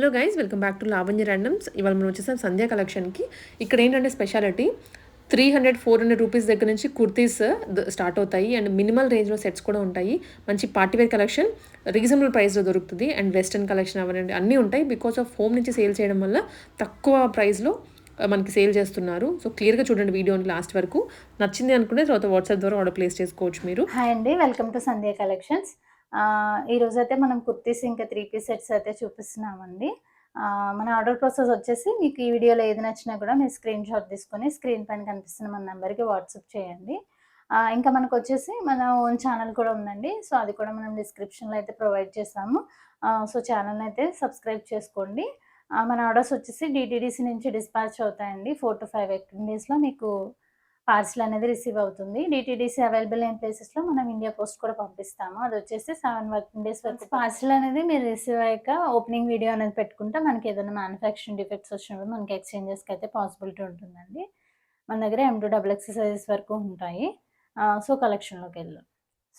Hello guys welcome back to Lavanya randoms ఇవాళ మనం వచ్చేసాం సంధ్యా కలెక్షన్కి ఇక్కడ ఏంటంటే speciality three hundred four hundred rupees దగ్గర నుంచి కుర్తీస్ స్టార్ట్ అవుతాయి. అండ్ మినిమల్ రేంజ్లో సెట్స్ కూడా ఉంటాయి. మంచి పార్టీవేర్ కలెక్షన్ రీజనబుల్ ప్రైస్లో దొరుకుతుంది. అండ్ వెస్ట్రన్ కలెక్షన్ అవన్నీ అన్నీ ఉంటాయి. బికాస్ ఆఫ్ హోమ్ నుంచి సేల్ చేయడం వల్ల తక్కువ ప్రైస్లో మనకి సేల్ చేస్తున్నారు. సో క్లియర్గా చూడండి వీడియోని లాస్ట్ వరకు. నచ్చింది అనుకుంటే తర్వాత వాట్సాప్ ద్వారా ఆర్డర్ ప్లేస్ చేసుకోవచ్చు మీరు. హాయ్ అండి వెల్కమ్ టు సంధ్యా కలెక్షన్స్ ఈరోజు అయితే మనం కుర్తీస్ ఇంకా త్రీ పీస్ సెట్స్ అయితే చూపిస్తున్నామండి. మన ఆర్డర్ ప్రాసెస్ వచ్చేసి మీకు ఈ వీడియోలో ఏది నచ్చినా కూడా మీరు స్క్రీన్ షాట్ తీసుకొని స్క్రీన్ పైన కనిపిస్తున్న మన నెంబర్కి వాట్సాప్ చేయండి. ఇంకా మనకు వచ్చేసి మన ఓన్ ఛానల్ కూడా ఉందండి. సో అది కూడా మనం డిస్క్రిప్షన్లో అయితే ప్రొవైడ్ చేస్తాము. సో ఛానల్ని అయితే సబ్స్క్రైబ్ చేసుకోండి. మన ఆర్డర్స్ వచ్చేసి డిటీడీసీ నుంచి డిస్పాచ్ అవుతాయండి. ఫోర్ టు ఫైవ్ వర్కింగ్ డేస్లో మీకు పార్సిల్ అనేది రిసీవ్ అవుతుంది. డిటీడీసీ అవైలబుల్ అయిన ప్లేసెస్లో మనం ఇండియా పోస్ట్ కూడా పంపిస్తాము. అది వచ్చేసి సెవెన్ వర్కింగ్ డేస్ వరకు పార్సిల్ అనేది మీరు రిసీవ్ అయ్యాక ఓపెనింగ్ వీడియో అనేది పెట్టుకుంటే మనకి ఏదైనా మ్యానుఫ్యాక్చరింగ్ డిఫెక్ట్స్ వచ్చినప్పుడు మనకి ఎక్స్చేంజెస్కి అయితే పాసిబిలిటీ ఉంటుందండి. మన దగ్గర ఎం టూ డబుల్ ఎక్సర్సైజెస్ వరకు ఉంటాయి. సో కలెక్షన్లోకి వెళ్దాం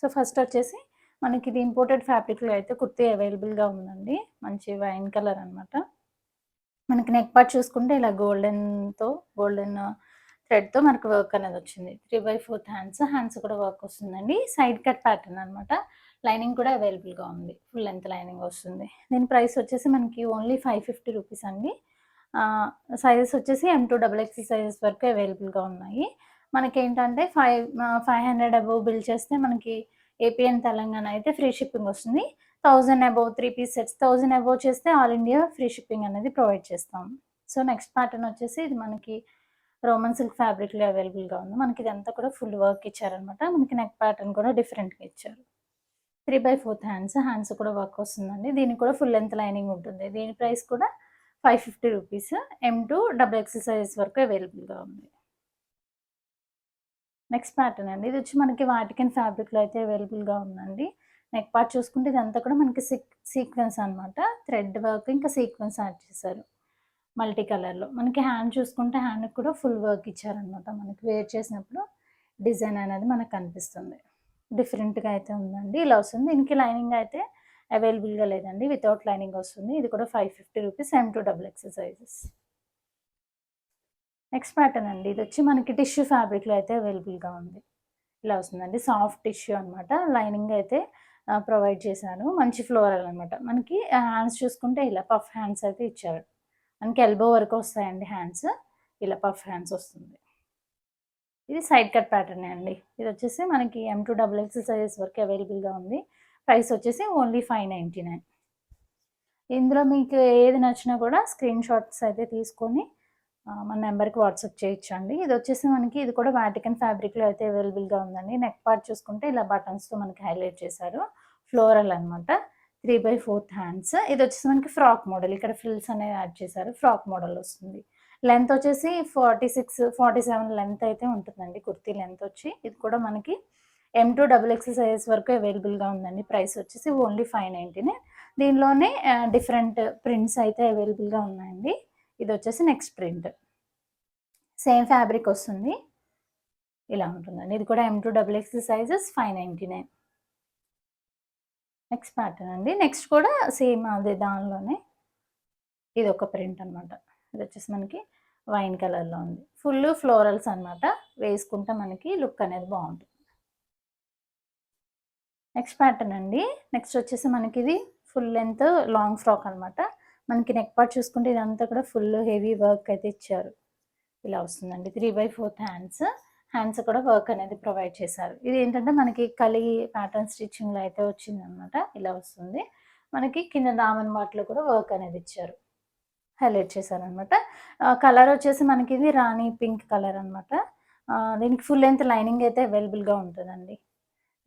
సో ఫస్ట్ వచ్చేసి మనకి ఇది ఇంపోర్టెడ్ ఫ్యాబ్రిక్లో అయితే కుర్తీ అవైలబుల్గా ఉందండి. మంచి వైన్ కలర్ అన్నమాట. మనకి నెక్ పార్ట్ చూసుకుంటే ఇలా గోల్డెన్తో గోల్డెన్ థ్రెడ్తో మనకు వర్క్ అనేది వచ్చింది. Three by fourth hands hands కూడా వర్క్ వస్తుందండి. సైడ్ కట్ ప్యాటర్న్ అనమాట లైనింగ్ కూడా అవైలబుల్గా ఉంది. ఫుల్ లెంత్ లైనింగ్ వస్తుంది. దీని ప్రైస్ వచ్చేసి మనకి ఓన్లీ ఫైవ్ ఫిఫ్టీ రూపీస్ అండి. సైజెస్ వచ్చేసి M to double X sizes వరకు అవైలబుల్గా ఉన్నాయి. మనకి ఏంటంటే five five hundred above bill చేస్తే మనకి ఏపీఎన్ తెలంగాణ అయితే ఫ్రీ షిప్పింగ్ వస్తుంది. Thousand above three piece sets thousand above చేస్తే ఆల్ ఇండియా ఫ్రీ షిప్పింగ్ అనేది ప్రొవైడ్ చేస్తాం. సో నెక్స్ట్ ప్యాటర్న్ వచ్చేసి ఇది మనకి రోమన్ సిల్క్ ఫ్యాబ్రిక్లో అవైలబుల్గా ఉంది. మనకి ఇదంతా కూడా ఫుల్ వర్క్ ఇచ్చారనమాట మనకి నెక్ ప్యాటర్న్ కూడా డిఫరెంట్గా ఇచ్చారు. Three by fourth hands hands కూడా వర్క్ వస్తుందండి. దీనికి కూడా ఫుల్ లెంత్ లైనింగ్ ఉంటుంది. దీని ప్రైస్ కూడా five fifty rupees. M to double X size వరకు అవైలబుల్గా ఉంది. నెక్స్ట్ ప్యాటర్న్ అండి. ఇది వచ్చి మనకి వాటికన్ ఫ్యాబ్రిక్లో అయితే అవైలబుల్గా ఉందండి. నెక్ పార్ట్ చూసుకుంటే ఇదంతా కూడా మనకి సీక్వెన్స్ అనమాట థ్రెడ్ వర్క్ ఇంకా సీక్వెన్స్ యాడ్ చేశారు. మల్టీ కలర్లో. మనకి హ్యాండ్ చూసుకుంటే హ్యాండ్కి కూడా ఫుల్ వర్క్ ఇచ్చారనమాట మనకి. వేర్ చేసినప్పుడు డిజైన్ అనేది మనకు కనిపిస్తుంది. డిఫరెంట్గా అయితే ఉందండి. ఇలా వస్తుంది. దీనికి లైనింగ్ అయితే అవైలబుల్గా లేదండి. వితౌట్ లైనింగ్ వస్తుంది. ఇది కూడా five fifty rupees M to double X sizes next pattern అండి. ఇది వచ్చి మనకి టిష్యూ ఫ్యాబ్రిక్లో అయితే అవైలబుల్గా ఉంది. ఇలా వస్తుందండి. సాఫ్ట్ టిష్యూ అనమాట. లైనింగ్ అయితే ప్రొవైడ్ చేశాను మంచి ఫ్లోరల్ అనమాట. మనకి హ్యాండ్స్ చూసుకుంటే ఇలా పఫ్ హ్యాండ్స్ అయితే ఇచ్చారు. మనకి ఎల్బో వరకు వస్తాయండి హ్యాండ్స్ ఇలా పఫ్ హ్యాండ్స్ వస్తుంది. ఇది సైడ్ కట్ ప్యాటర్న్ అండి. ఇది వచ్చేసి మనకి M to double X sizes వరకు అవైలబుల్గా ఉంది. ప్రైస్ వచ్చేసి ఓన్లీ ఫైవ్ నైంటీ నైన్ ఇందులో మీకు ఏది నచ్చినా కూడా స్క్రీన్ షాట్స్ అయితే తీసుకొని మన నెంబర్కి వాట్సాప్ చేయొచ్చండి ఇది వచ్చేసి మనకి ఇది కూడా వాటికన్ ఫ్యాబ్రిక్లో అయితే అవైలబుల్గా ఉందండి. నెక్ పార్ట్ చూసుకుంటే ఇలా బటన్స్తో మనకి హైలైట్ చేశారు. ఫ్లోరల్ అనమాట త్రీ బై ఫోర్త్ హ్యాండ్స్. ఇది వచ్చేసి మనకి ఫ్రాక్ మోడల్. ఇక్కడ ఫ్రిల్స్ అనేవి యాడ్ చేశారు. ఫ్రాక్ మోడల్ వస్తుంది. లెంత్ వచ్చేసి forty six forty seven length అయితే ఉంటుందండి. కుర్తీ లెంత్ వచ్చి ఇది కూడా మనకి M to double X size వరకు అవైలబుల్గా ఉందండి. ప్రైస్ వచ్చేసి ఓన్లీ ఫైవ్ నైంటీనే దీనిలోనే డిఫరెంట్ ప్రింట్స్ అయితే అవైలబుల్గా ఉన్నాయండి. ఇది వచ్చేసి నెక్స్ట్ ప్రింట్ సేమ్ ఫ్యాబ్రిక్ వస్తుంది. ఇలా ఉంటుందండి. ఇది కూడా M to double X sizes five ninety nine next pattern అండి. నెక్స్ట్ కూడా సేమ్ అదే దానిలోనే ఇది ఒక ప్రింట్ అనమాట ఇది వచ్చేసి మనకి వైన్ కలర్లో ఉంది. ఫుల్ ఫ్లోరల్స్ అనమాట వేసుకుంటే మనకి లుక్ అనేది బాగుంటుంది. నెక్స్ట్ ప్యాటర్న్ అండి. నెక్స్ట్ వచ్చేసి మనకి ఇది ఫుల్ లెంత్ లాంగ్ ఫ్రాక్ అనమాట మనకి నెక్ పార్ట్ చూసుకుంటే ఇదంతా కూడా ఫుల్ హెవీ వర్క్ అయితే ఇచ్చారు. ఇలా వస్తుందండి. Three by fourth hands. Hands కూడా వర్క్ అనేది ప్రొవైడ్ చేశారు. ఇది ఏంటంటే మనకి కలిగి ప్యాటర్న్ స్టిచ్చింగ్లో అయితే వచ్చింది అనమాట ఇలా వస్తుంది. మనకి కింద దామన్ బాట్లో కూడా వర్క్ అనేది ఇచ్చారు. హైలైట్ చేశారు అనమాట కలర్ వచ్చేసి మనకి ఇది రాణి పింక్ కలర్ అనమాట దీనికి ఫుల్ లెంత్ లైనింగ్ అయితే అవైలబుల్గా ఉంటుందండి.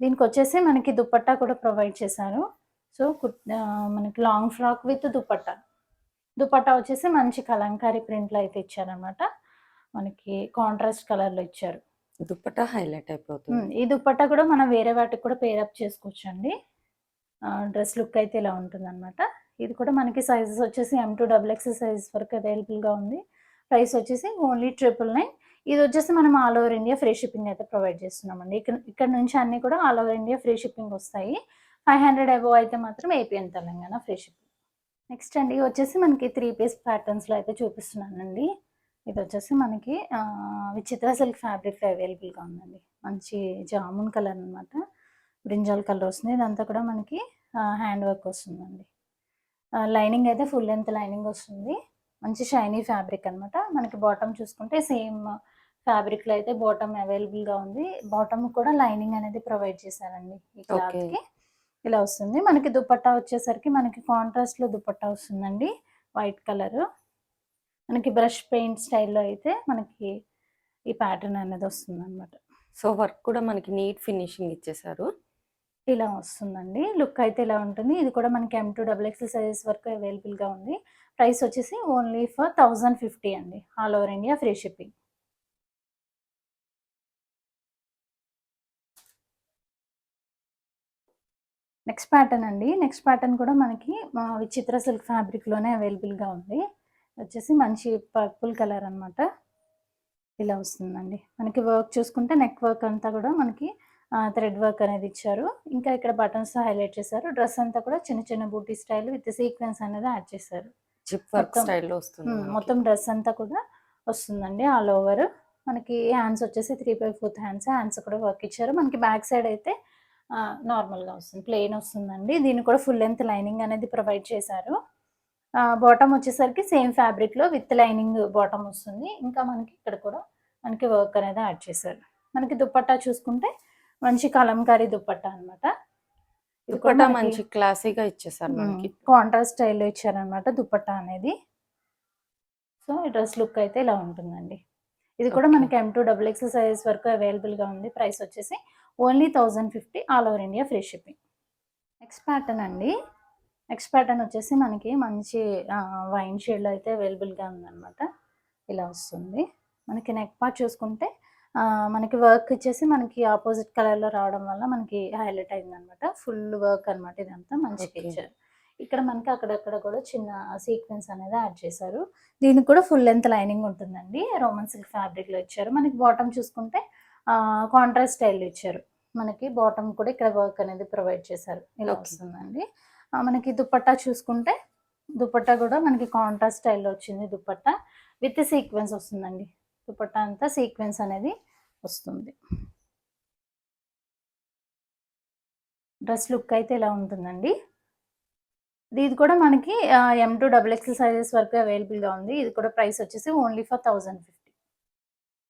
దీనికి వచ్చేసి మనకి దుపట్టా కూడా ప్రొవైడ్ చేశారు. సో మనకి long frock with dupatta dupatta వచ్చేసి మంచి కలంకారీ ప్రింట్లో అయితే ఇచ్చారనమాట మనకి కాంట్రాస్ట్ కలర్లో ఇచ్చారు. దుప్పటా హైలైట్ అయిపోతుంది. ఈ దుపట్టా కూడా మనం వేరే వాటికి కూడా పేరప్ చేసుకోవచ్చు అండి డ్రెస్ లుక్ అయితే ఇలా ఉంటుంది అనమాట ఇది కూడా మనకి సైజెస్ వచ్చేసి M to double X sizes వరకు అవైలబుల్గా ఉంది. ప్రైస్ వచ్చేసి ఓన్లీ ట్రిపుల్ నైన్ ఇది వచ్చేసి మనం all over India free shipping అయితే ప్రొవైడ్ చేస్తున్నామండి. ఇక్కడ ఇక్కడ నుంచి అన్నీ కూడా all over India free shipping వస్తాయి. ఫైవ్ హండ్రెడ్ అబోవ్ అయితే మాత్రం AP and Telangana free shipping next అండి వచ్చేసి మనకి త్రీ పీస్ ప్యాటర్న్స్లో అయితే చూపిస్తున్నానండి. ఇది వచ్చేసి మనకి విచిత్ర సిల్క్ ఫ్యాబ్రిక్ అవైలబుల్గా ఉందండి. మంచి జామున్ కలర్ అనమాట బ్రింజాల్ కలర్ వస్తుంది. ఇదంతా కూడా మనకి హ్యాండ్ వర్క్ వస్తుందండి. లైనింగ్ అయితే ఫుల్ లెంత్ లైనింగ్ వస్తుంది. మంచి షైనీ ఫ్యాబ్రిక్ అన్నమాట. మనకి బాటమ్ చూసుకుంటే సేమ్ ఫ్యాబ్రిక్లో అయితే బాటమ్ అవైలబుల్గా ఉంది. బాటమ్ కూడా లైనింగ్ అనేది ప్రొవైడ్ చేశారండి ఈ క్లాత్కి ఇలా వస్తుంది. మనకి దుపట్టా వచ్చేసరికి మనకి కాంట్రాస్ట్లో దుపట్టా వస్తుందండి. వైట్ కలర్ మనకి బ్రష్ పెయింట్ స్టైల్లో అయితే మనకి ఈ ప్యాటర్న్ అనేది వస్తుంది అనమాట సో వర్క్ కూడా మనకి నీట్ ఫినిషింగ్ ఇచ్చేసారు. ఇలా వస్తుందండి. లుక్ అయితే ఇలా ఉంటుంది. ఇది కూడా మనకి M to double XL sizes వరకు అవైలబుల్గా ఉంది. ప్రైస్ వచ్చేసి ఓన్లీ ఫర్ థౌజండ్ ఫిఫ్టీ అండి. All over India free shipping. Next pattern అండి. నెక్స్ట్ ప్యాటర్న్ కూడా మనకి విచిత్ర సిల్క్ ఫ్యాబ్రిక్లోనే అవైలబుల్గా ఉంది. వచ్చేసి మంచి పర్పుల్ కలర్ అన్నమాట. ఇలా వస్తుందండి. మనకి వర్క్ చూసుకుంటే నెక్ వర్క్ అంతా కూడా మనకి థ్రెడ్ వర్క్ అనేది ఇచ్చారు. ఇంకా ఇక్కడ బటన్స్ హైలైట్ చేశారు. డ్రెస్ అంతా కూడా చిన్న చిన్న బూటీ స్టైల్ విత్ సీక్వెన్స్ అనేది యాడ్ చేశారు. జిప్ వర్క్ మొత్తం- స్టైల్లో వస్తుంది ఉమ్, మనకి. మొత్తం డ్రెస్ అంతా కూడా వస్తుందండి ఆల్ ఓవర్. మనకి హ్యాండ్స్ వచ్చేసి three by fourth hands hands కూడా వర్క్ ఇచ్చారు. మనకి బ్యాక్ సైడ్ అయితే నార్మల్గా వస్తుంది ప్లెయిన్ వస్తుందండి. దీన్ని కూడా ఫుల్ లెంత్ లైనింగ్ అనేది ప్రొవైడ్ చేశారు. బాటమ్ వచ్చేసరికి సేమ్ ఫ్యాబ్రిక్లో విత్ లైనింగ్ బాటమ్ వస్తుంది. ఇంకా మనకి ఇక్కడ కూడా మనకి వర్క్ అనేది యాడ్ చేశారు. మనకి దుపట్టా చూసుకుంటే మంచి కలంకారీ దుపట్టా అనమాట దుపట్టా మంచి క్లాసీగా ఇచ్చేసారు మనకి. కాంట్రాస్ట్ స్టైల్లో ఇచ్చారనమాట దుపట్టా అనేది. సో ఈ డ్రెస్ లుక్ అయితే ఇలా ఉంటుందండి. ఇది కూడా. మనకి M to double X size వరకు అవైలబుల్గా ఉంది. ప్రైస్ వచ్చేసి only thousand fifty all over India free shipping next pattern అండి. నెక్స్ట్ ప్యాటర్న్ వచ్చేసి మనకి మంచి వైన్ షేడ్లో అయితే అవైలబుల్గా ఉందన్నమాట. ఇలా వస్తుంది. మనకి నెక్ పార్ట్ చూసుకుంటే మనకి వర్క్ వచ్చేసి మనకి ఆపోజిట్ కలర్లో రావడం వల్ల మనకి హైలైట్ అయింది అనమాట ఫుల్ వర్క్ అనమాట ఇదంతా Okay. ఇచ్చారు ఇక్కడ మనకి అక్కడక్కడ కూడా చిన్న సీక్వెన్స్ అనేది యాడ్ చేశారు. దీనికి కూడా ఫుల్ లెంత్ లైనింగ్ ఉంటుందండి. రోమన్ సిల్క్ ఫ్యాబ్రిక్లో ఇచ్చారు. మనకి బాటమ్ చూసుకుంటే కాంట్రాస్ట్ స్టైల్ ఇచ్చారు. మనకి బాటమ్ కూడా ఇక్కడ వర్క్ అనేది ప్రొవైడ్ చేశారు. ఇలా. వస్తుందండి. మనకి దుపట్టా చూసుకుంటే దుపట్టా కూడా మనకి కాంట్రాస్ట్ స్టైల్లో వచ్చింది దుపట్టా విత్ సీక్వెన్స్ వస్తుందండి. దుపట్టా అంతా సీక్వెన్స్ అనేది వస్తుంది. డ్రెస్ లుక్ అయితే ఇలా ఉంటుందండి. ఇది కూడా మనకి M to double XL sizes వరకు అవైలబుల్గా ఉంది. ఇది కూడా ప్రైస్ వచ్చేసి only for thousand fifty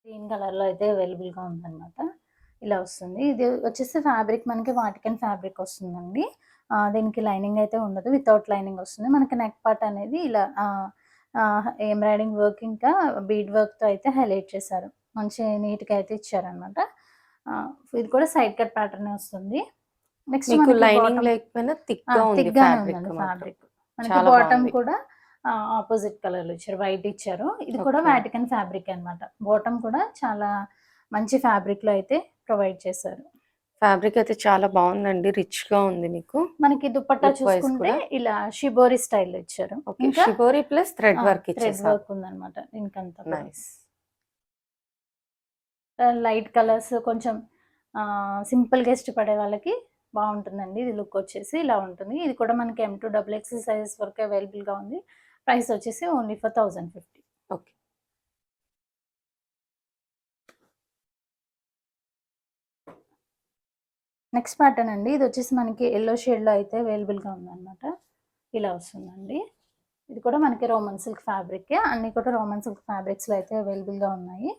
green కలర్లో అయితే అవైలబుల్గా ఉందన్నమాట. ఇలా వస్తుంది. ఇది వచ్చేసి ఫ్యాబ్రిక్ మనకి వాటికన్ ఫ్యాబ్రిక్ వస్తుందండి. దీనికి లైనింగ్ అయితే ఉండదు వితౌట్ లైనింగ్ వస్తుంది. మనకి నెక్ పార్ట్ అనేది ఇలా ఎంబ్రాయిడింగ్ వర్క్ ఇంకా బీడ్ వర్క్తో అయితే హైలైట్ చేశారు. మంచి నీట్గా అయితే ఇచ్చారనమాట ఇది కూడా సైడ్ కట్ ప్యాటర్న్ వస్తుంది. నెక్స్ట్ లైనింగ్ లేకపోయినా ఉంది ఫ్యాబ్రిక్ మనకి బాటమ్. కూడా ఆపోజిట్ కలర్ ఇచ్చారు వైట్ ఇచ్చారు. ఇది కూడా. వాటికన్ ఫ్యాబ్రిక్ అన్నమాట. బాటమ్ కూడా చాలా మంచి ఫ్యాబ్రిక్లో అయితే ప్రొవైడ్ చేశారు. ఫ్యాబ్రిక్ అయితే చాలా బాగుందండి రిచ్గా ఉంది మీకు. మనకి దుపట్టా wise చూసుకుంటే. ఇలా షిబోరి స్టైల్ ఇచ్చారు. Shibori plus thread work thread work ఉందన్నమాట ఇంకంతా నైస్ లైట్ కలర్స్ కొంచెం సింపుల్గా ఇష్టపడే వాళ్ళకి బాగుంటుందండి. ఇది లుక్ వచ్చేసి ఇలా ఉంటుంది. ఇది కూడా మనకి M to double X sizes వరకు అవైలబుల్గా ఉంది. ప్రైస్ వచ్చేసి only for thousand fifty. Next pattern అండి. ఇది వచ్చేసి మనకి ఎల్లో షేడ్లో అయితే అవైలబుల్గా ఉందన్నమాట. ఇలా వస్తుందండి. ఇది కూడా మనకి రోమన్ సిల్క్ ఫ్యాబ్రిక్ అన్ని కూడా రోమన్ సిల్క్ ఫ్యాబ్రిక్స్లో అయితే అవైలబుల్గా ఉన్నాయి.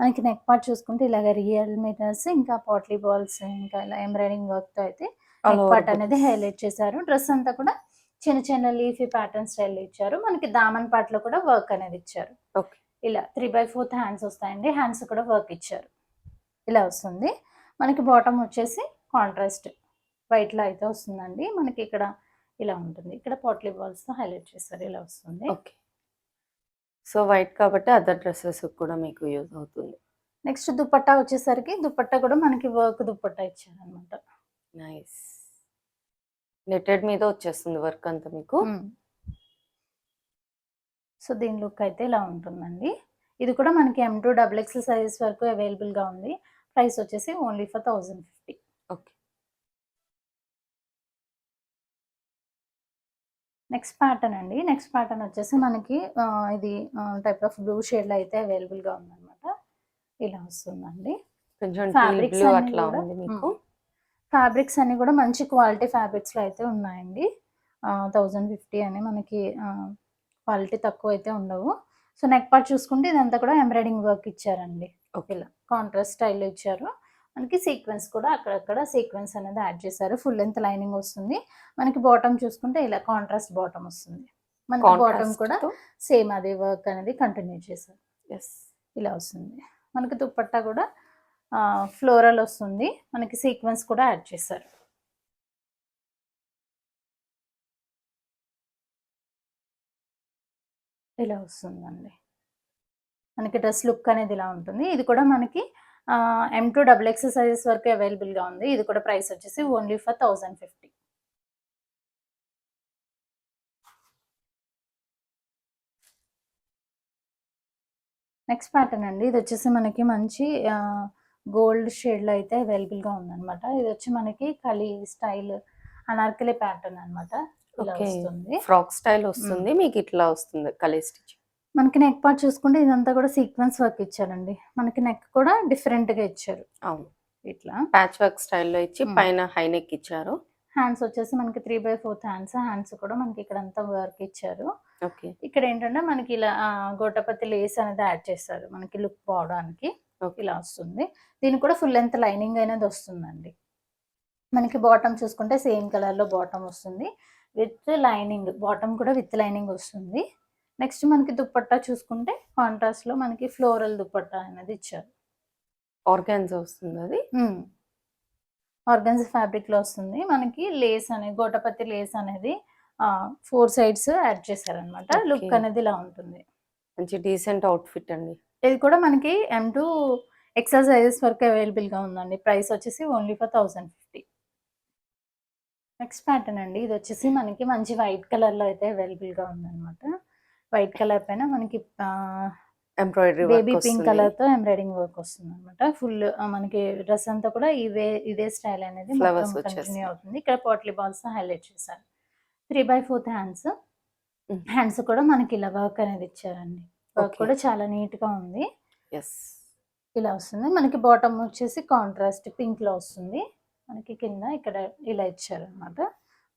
మనకి నెక్ పార్ట్ చూసుకుంటే ఇలాగ రియల్ మీటర్స్ ఇంకా పాట్లీ బాల్స్ ఇంకా ఇలా ఎంబ్రాయిడింగ్ వర్క్తో అయితే నెక్ పార్ట్ అనేది హైలైట్ చేశారు. డ్రెస్ అంతా కూడా చిన్న చిన్న లీఫీ ప్యాటర్న్ స్టైల్ ఇచ్చారు. మనకి దామన్ పార్ట్లో కూడా వర్క్ అనేది ఇచ్చారు. ఇలా త్రీ బై ఫోర్త్ హ్యాండ్స్ వస్తాయండి. హ్యాండ్స్ కూడా వర్క్ ఇచ్చారు. ఇలా వస్తుంది. మనకి బాటమ్ వచ్చేసి కాంట్రాస్ట్ వైట్లో అయితే వస్తుందండి. మనకి ఇక్కడ ఇలా ఉంటుంది. ఇక్కడ పాట్లీ బాల్స్తో హైలైట్ చేస్తారు. ఇలా వస్తుంది. ఓకే. సో వైట్ కాబట్టి అదర్ డ్రెస్సెస్ కూడా మీకు యూజ్ అవుతుంది. నెక్స్ట్ దుపట్టా వచ్చేసరికి దుపట్టా కూడా మనకి వర్క్ దుపట్టా ఇచ్చారనమాట నైస్. నెటెడ్ మీద వచ్చేస్తుంది వర్క్ అంతా మీకు? సో దీని లుక్ అయితే ఇలా ఉంటుందండి. ఇది కూడా మనకి M to double X size వరకు అవైలబుల్గా ఉంది. ప్రైస్ వచ్చేసి only for thousand fifty. Okay. Next pattern అండి. నెక్స్ట్ ప్యాటర్న్ వచ్చేసి మనకి ఇది టైప్ ఆఫ్ బ్లూ షేడ్లో అయితే అవైలబుల్గా ఉందన్నమాట. ఇలా వస్తుందండి. కొంచెం అన్ని అట్లా ఉంది మీకు. ఫ్యాబ్రిక్స్ అన్ని కూడా మంచి క్వాలిటీ ఫ్యాబ్రిక్స్లో అయితే ఉన్నాయండి. థౌజండ్ ఫిఫ్టీ అని మనకి క్వాలిటీ తక్కువ అయితే ఉండవు. సో నెక్ పార్ట్ చూసుకుంటే ఇదంతా కూడా ఎంబ్రాయిడింగ్ వర్క్ ఇచ్చారండి. ఓకే. ఇలా కాంట్రాస్ట్ స్టైల్లో ఇచ్చారు. మనకి సీక్వెన్స్ కూడా అక్కడక్కడ సీక్వెన్స్ అనేది యాడ్ చేశారు. ఫుల్ లెంత్ లైనింగ్ వస్తుంది. మనకి బాటమ్ చూసుకుంటే ఇలా కాంట్రాస్ట్ బాటమ్ వస్తుంది. మనకి బాటమ్ కూడా సేమ్ అదే వర్క్ అనేది కంటిన్యూ చేశారు. ఎస్ ఇలా వస్తుంది. మనకి దుప్పట్టా కూడా ఫ్లోరల్ వస్తుంది. మనకి సీక్వెన్స్ కూడా యాడ్ చేశారు. ఇలా వస్తుందండి. మనకి డ్రెస్ లుక్ అనేది ఇలా ఉంటుంది. ఇది కూడా మనకి M to double X sizes వరకు అవైలబుల్గా ఉంది. ఇది కూడా ప్రైస్ వచ్చేసి only for thousand fifty next pattern అండి. ఇది వచ్చేసి మనకి మంచి గోల్డ్ షేడ్లో అయితే అవైలబుల్గా ఉందన్నమాట. ఇది వచ్చి మనకి కలి స్టైల్ అనార్కలి ప్యాటర్న్ వస్తుంది. ఫ్రాక్ స్టైల్ వస్తుంది. మీకు ఇట్లా వస్తుంది. కలీ స్టిచ్ మనకి నెక్ పార్ట్ చూసుకుంటే ఇదంతా కూడా సీక్వెన్స్ వర్క్ ఇచ్చారండి. మనకి నెక్ కూడా different గా ఇచ్చారు. అవును. ఇట్లా. ప్యాచ్ వర్క్ స్టైల్లో ఇచ్చి Hmm. పైన హై నెక్ ఇచ్చారు. హ్యాండ్స్ వచ్చేసి మనకి three by fourth hands hands కూడా మనకి ఇక్కడ అంతా వర్క్ ఇచ్చారు. ఓకే ఇక్కడ ఏంటంటే మనకి ఇలా గోటపతి లేస్ అనేది యాడ్ చేస్తారు మనకి లుక్ పోవడానికి ఓకే ఇలా వస్తుంది. దీనికి కూడా ఫుల్ లెంత్ లైనింగ్ అనేది వస్తుందండి. మనకి బాటమ్ చూసుకుంటే సేమ్ కలర్లో బాటమ్ వస్తుంది. విత్ లైనింగ్ బాటమ్ కూడా విత్ లైనింగ్ వస్తుంది. నెక్స్ట్ మనకి దుప్పట్టా చూసుకుంటే కాంట్రాస్ట్లో మనకి ఫ్లోరల్ దుప్పట్టా అనేది ఇచ్చారు. ఆర్గాన్స్ వస్తుంది అది? ఆర్గన్స్ ఫ్యాబ్రిక్లో వస్తుంది. మనకి లేస్ అనేది గోటపతి లేస్ అనేది ఫోర్ సైడ్స్ యాడ్ చేశారనమాట లుక్. అనేది ఇలా ఉంటుంది. మంచి డీసెంట్ అవుట్ఫిట్ అండి. ఇది కూడా మనకి ఎం టూ ఎక్సెల్ సైజెస్ వరకు అవైలబుల్గా ఉందండి. ప్రైస్ వచ్చేసి only for thousand fifty next pattern అండి. ఇది వచ్చేసి మనకి మంచి వైట్ కలర్లో అయితే అవైలబుల్గా ఉందన్నమాట. వైట్ కలర్ పైన మనకి ఎంబ్రాయిడరీ బేబీ పింక్ కలర్తో ఎంబ్రాయిడింగ్ వర్క్ వస్తుంది అనమాట ఫుల్ మనకి డ్రెస్ అంతా కూడా ఇవే ఇదే స్టైల్ అనేది కంటిన్యూ. అవుతుంది. ఇక్కడ పాట్లీ బాల్స్ హైలైట్ చేశారు. Three by fourth hands. Hands కూడా మనకి ఇలా వర్క్ అనేది ఇచ్చారండి. వర్క్. కూడా చాలా నీట్గా ఉంది ఇలా వస్తుంది. మనకి బాటమ్ వచ్చేసి కాంట్రాస్ట్ పింక్లో వస్తుంది. మనకి కింద ఇక్కడ ఇలా ఇచ్చారు అనమాట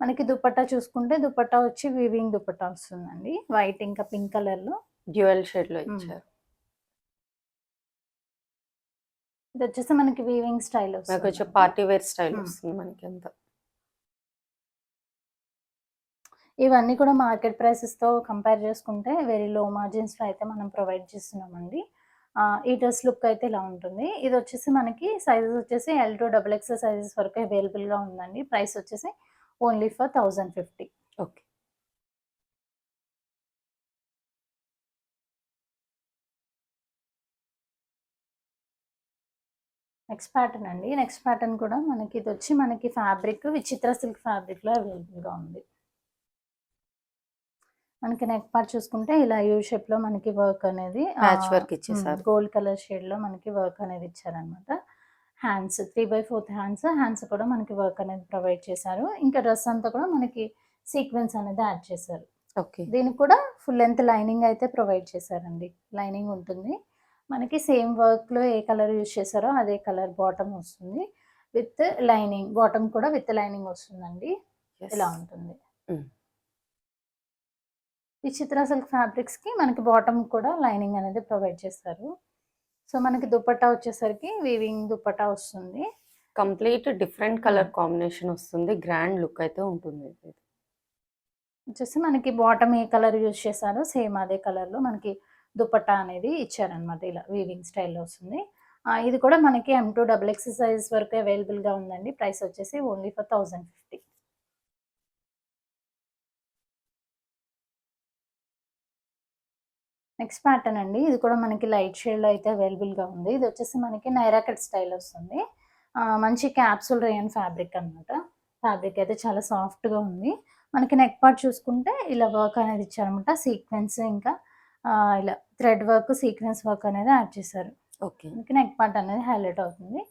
మనకి దుపట్టా చూసుకుంటే దుపట్టా వచ్చి వీవింగ్ దుపట్టా వస్తుందండి. వైట్ ఇంకా పింక్ కలర్లో. డ్యూయల్ షేడ్లో Hmm. ఇచ్చారు. ఇది వచ్చేసి మనకి వీవింగ్ స్టైల్ వస్తుంది. Party wear style. వస్తుంది మనకి అంతా. ఇవన్నీ కూడా మార్కెట్ ప్రైసెస్తో కంపేర్ చేసుకుంటే వెరీ లో మార్జిన్స్లో అయితే మనం ప్రొవైడ్ చేస్తున్నామండి. ఈ డ్రెస్ లుక్ అయితే ఇలా ఉంటుంది. ఇది వచ్చేసి మనకి సైజెస్ వచ్చేసి L to double X sizes వరకు అవైలబుల్గా ఉందండి. ప్రైస్ వచ్చేసి only for thousand fifty. Okay. Next pattern అండి. నెక్స్ట్ ప్యాటర్న్ కూడా మనకి ఇది వచ్చి మనకి ఫ్యాబ్రిక్ విచిత్ర సిల్క్ ఫ్యాబ్రిక్లో అవైలబుల్గా ఉంది. మనకి నెక్ పార్ట్ చూసుకుంటే ఇలా యూ షేప్లో మనకి వర్క్ అనేది ఇచ్చేసారు. గోల్డ్ కలర్ షేడ్లో మనకి వర్క్ అనేది ఇచ్చారనమాట. Hands three by fourth hands hands కూడా మనకి వర్క్ అనేది ప్రొవైడ్ చేశారు. ఇంకా డ్రెస్ అంతా కూడా మనకి సీక్వెన్స్ అనేది యాడ్ చేశారు. ఓకే దీనికి కూడా ఫుల్ లెంత్ లైనింగ్ అయితే ప్రొవైడ్ చేశారండి. లైనింగ్ ఉంటుంది. మనకి సేమ్ వర్క్లో ఏ కలర్ యూజ్ చేశారో అదే కలర్ బాటమ్ వస్తుంది. విత్ లైనింగ్ బాటమ్ కూడా విత్ లైనింగ్ వస్తుందండి. ఇలా ఉంటుంది. Mm. ఈ చిత్ర సిల్క్ ఫ్యాబ్రిక్స్కి మనకి బాటమ్ కూడా లైనింగ్ అనేది ప్రొవైడ్ చేస్తారు సో మనకి దుపట్టా వచ్చేసరికి వీవింగ్ దుపట్టా వస్తుంది. కంప్లీట్ డిఫరెంట్ కలర్ కాంబినేషన్ వస్తుంది. గ్రాండ్ లుక్ అయితే ఉంటుంది. వచ్చేసి మనకి బాటమ్ ఏ కలర్ యూజ్ చేశారో సేమ్ అదే కలర్లో మనకి దుపట్టా అనేది ఇచ్చారనమాట ఇలా వీవింగ్ స్టైల్లో వస్తుంది. ఇది కూడా మనకి M to double X size వరకు అవైలబుల్గా ఉందండి. ప్రైస్ వచ్చేసి only for thousand fifty next pattern అండి. ఇది కూడా మనకి లైట్ షేడ్లో అయితే అవైలబుల్గా ఉంది. ఇది వచ్చేసి మనకి నైరా కట్ స్టైల్ వస్తుంది. మంచి క్యాప్సూల్ రేయన్ ఫ్యాబ్రిక్ అన్నమాట. ఫ్యాబ్రిక్ అయితే చాలా సాఫ్ట్గా ఉంది. మనకి నెక్ పార్ట్ చూసుకుంటే ఇలా వర్క్ అనేది ఇచ్చారనమాట సీక్వెన్స్ ఇంకా ఇలా థ్రెడ్ వర్క్ సీక్వెన్స్ వర్క్ అనేది యాడ్ చేశారు. ఓకే. మనకి నెక్ పార్ట్ అనేది హైలైట్ అవుతుంది.